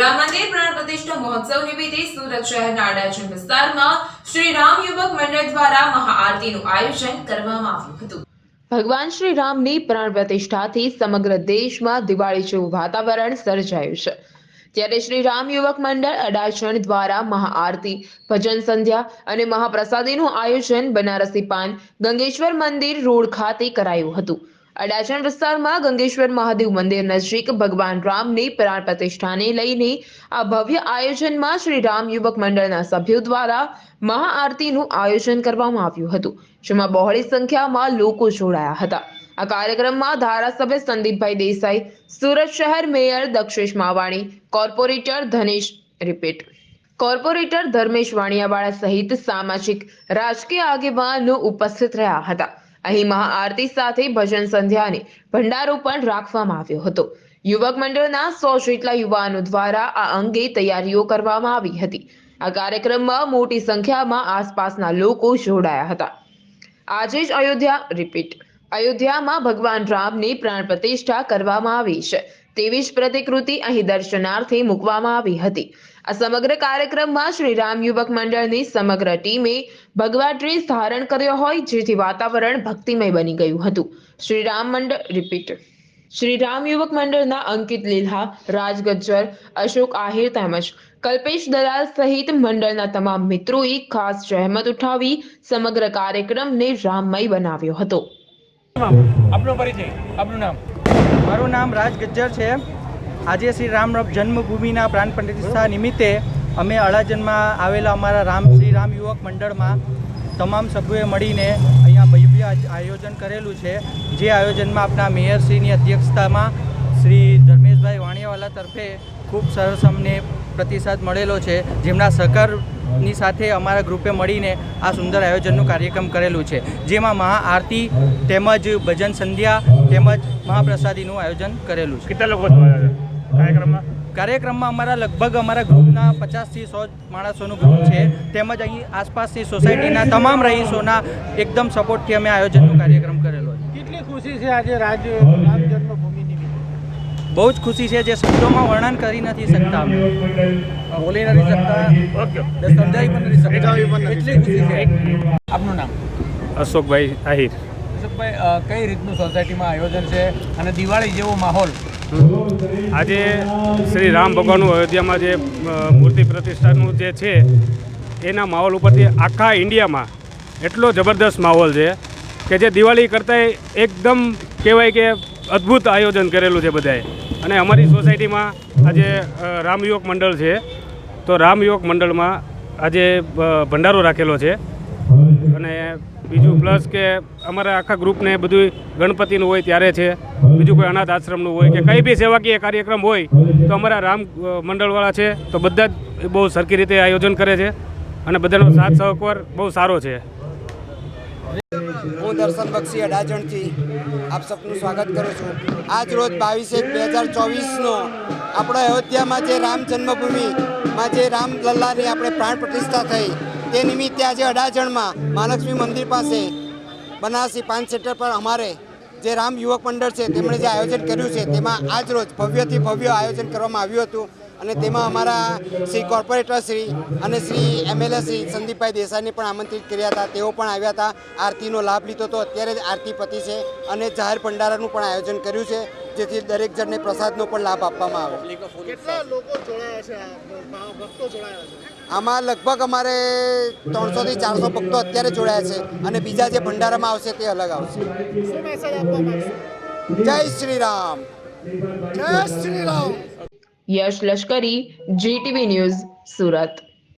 રામ પ્રાણ પ્રતિષ્ઠા મહોત્સવ નિમિત્તે સુરત શહેરના અડાજણ વિસ્તારમાં શ્રી રામ યુવક મંડળ દ્વારા મહાઆરતીનું આયોજન કરવામાં આવ્યું હતું. ભગવાન શ્રી રામની પ્રાણ પ્રતિષ્ઠાથી સમગ્ર દેશમાં દિવાળી જેવું વાતાવરણ સર્જાયું છે. ત્યારે શ્રી રામ યુવક મંડળ અડાજણ દ્વારા મહાઆરતી, ભજન સંધ્યા અને મહાપ્રસાદીનું આયોજન બનારસી પાન ગંગેશ્વર મંદિર રોડ ખાતે કરાયું હતું. અડાજણ વિસ્તારમાં ગંગેશ્વર મહાદેવ મંદિર નજીક ભગવાન રામની પ્રાણ પ્રતિષ્ઠાને લઈને આ ભવ્ય આયોજનમાં શ્રી રામ યુવક મંડળના સભ્યો દ્વારા મહાઆરતીનું આયોજન કરવામાં આવ્યું હતું, જેમાં બહોળી સંખ્યામાં લોકો જોડાયા હતા. આ કાર્યક્રમમાં ધારાસભ્ય સંદીપભાઈ દેસાઈ, સુરત શહેર મેયર દક્ષેશ માવાણી, કોર્પોરેટર ધનેશ રિપીટ, કોર્પોરેટર ધર્મેશ વાણિયાવાળા સહિત સામાજિક રાજકીય આગેવાનો ઉપસ્થિત રહ્યા હતા. અહીં મહાઆરતી સાથે ભજન સંધ્યાને ભંડારો પણ રાખવામાં આવ્યો હતો. યુવક મંડળના સો જેટલા યુવાનો દ્વારા આ અંગે તૈયારીઓ કરવામાં આવી હતી. આ કાર્યક્રમમાં મોટી સંખ્યામાં આસપાસના લોકો જોડાયા હતા. આજે જ અયોધ્યા રિપીટ અયોધ્યામાં ભગવાન રામની પ્રાણ પ્રતિષ્ઠા કરવામાં આવી છે. તેવી જ પ્રતિકૃતિ અહીં દર્શનાર્થે મૂકવામાં આવી હતી. આ સમગ્ર કાર્યક્રમમાં શ્રી રામ યુવક મંડળની સમગ્ર ટીમે ભગવા ડ્રેસ ધારણ કર્યો હોય જેથી વાતાવરણ ભક્તિમય બની ગયું હતું. શ્રી રામ મંડળ રિપીટ શ્રી રામ યુવક મંડળના અંકિત લીલ્હા રાજ ગજ્જર અશોક આહિર તેમજ કલ્પેશ દલાલ સહિત મંડળના તમામ મિત્રોએ ખાસ જહેમત ઉઠાવી સમગ્ર કાર્યક્રમને રામમય બનાવ્યો હતો. આપનો પરિચય, આપનું નામ? મારું નામ રાજ ગજ્જર છે. આજે શ્રી રામ જન્મભૂમિના પ્રાણ પ્રતિષ્ઠા નિમિત્તે અમે અડાજનમાં આવેલા અમારા રામ શ્રી રામ યુવક મંડળમાં તમામ સભ્યોએ મળીને અહીંયા ભવ્ય આયોજન કરેલું છે. જે આયોજનમાં આપણા મેયરશ્રીની અધ્યક્ષતામાં શ્રી ધર્મેશભાઈ વાણિયાવાલા તરફે ખૂબ સરસ અમને પ્રતિસાદ મળેલો છે જેમના સહકારની સાથે અમારા ગ્રુપે મળીને આ સુંદર આયોજનનું કાર્યક્રમ કરેલું છે. જેમાં મહાઆરતી તેમજ ભજન સંધ્યા તેમજ મહાપ્રસાદીનું આયોજન કરેલું છે. કેટલા લોકો કાર્યક્રમમાં? કાર્યક્રમમાં અમારા લગભગ અમારા ગ્રુપના પચાસથી સો માણસોનું ગ્રુપ છે. તેમજ અહીં આસપાસની સોસાયટીના તમામ રહીશોના એકદમ સપોર્ટથી અમે આયોજનનો કાર્યક્રમ કરેલો છે. કેટલી ખુશી છે આજે રાજ રામ જન્મભૂમિ બહુ જ ખુશી છે જે શબ્દોમાં વર્ણન કરી નથી શકતા બોલી નથી શકતા સમજાવી પણ નથી શકતા. એટલી ખુશી છે. આપનું નામ? અશોકભાઈ આહિર. અશોકભાઈ કઈ રીતનું સોસાયટીમાં આયોજન છે અને દિવાળી જેવો માહોલ? આજે શ્રી રામ ભગવાનનું અયોધ્યામાં જે મૂર્તિ પ્રતિષ્ઠાનું જે છે એના માહોલ ઉપરથી આખા ઇન્ડિયામાં એટલો જબરદસ્ત માહોલ છે કે જે દિવાળી કરતાંય એકદમ કહેવાય કે અદ્ભુત આયોજન કરેલું છે બધાએ. અને અમારી સોસાયટીમાં આજે રામયુવક રામ યુવક મંડળ છે. તો રામ યુવક મંડળમાં આજે ભંડારો રાખેલો છે. અને બીજું પ્લસ કે અમારા આખા ગ્રુપને બધું ગણપતિનું હોય ત્યારે છે. બીજું કોઈ અનાથ આશ્રમનું હોય કે કંઈ બી સેવાકીય કાર્યક્રમ હોય, તો અમારા રામ મંડળવાળા છે. તો બધા જ બહુ સરખી રીતે આયોજન કરે છે. અને બધાનો સાથ સહકાર બહુ સારો છે. હું દર્શન બક્ષી અડાજણથી આપ સૌનું સ્વાગત કરું છું. આજ રોજ બાવીસ એક બે હજાર ચોવીસનો આપણા અયોધ્યામાં જે રામ જન્મભૂમિમાં જે રામ લલ્લાની આપણે પ્રાણ પ્રતિષ્ઠા થઈ, તે નિમિત્તે આજે અડાજણમાં મહાલક્ષ્મી મંદિર પાસે બનારસી પાંચ સેક્ટર પર અમારે જે રામ યુવક મંડળ છે, તેમણે જે આયોજન કર્યું છે, તેમાં આજ રોજ ભવ્યથી ભવ્ય આયોજન કરવામાં આવ્યું હતું. અને તેમાં અમારા શ્રી કોર્પોરેટર શ્રી અને શ્રી એમએલએ શ્રી સંદીપભાઈ દેસાઈને પણ આમંત્રિત કર્યા હતા. તેઓ પણ આવ્યા હતા. આરતીનો લાભ લીધો હતો. અત્યારે જ આરતી પતિ છે અને જાહેર ભંડારાનું પણ આયોજન કર્યું છે જેથી દરેક જણને પ્રસાદનો પણ લાભ આપવામાં આવે. કેટલા લોકો જોડાયા છે? ભક્તો જોડાયા છે? આમાં લગભગ અમારે ત્રણસોથી ચારસો ભક્તો અત્યારે જોડાયા છે અને બીજા જે ભંડારામાં આવશે તે અલગ આવશે. જય શ્રી રામ. જય શ્રી રામ. યશ લશ્કરી જીટીવી ન્યૂઝ સુરત.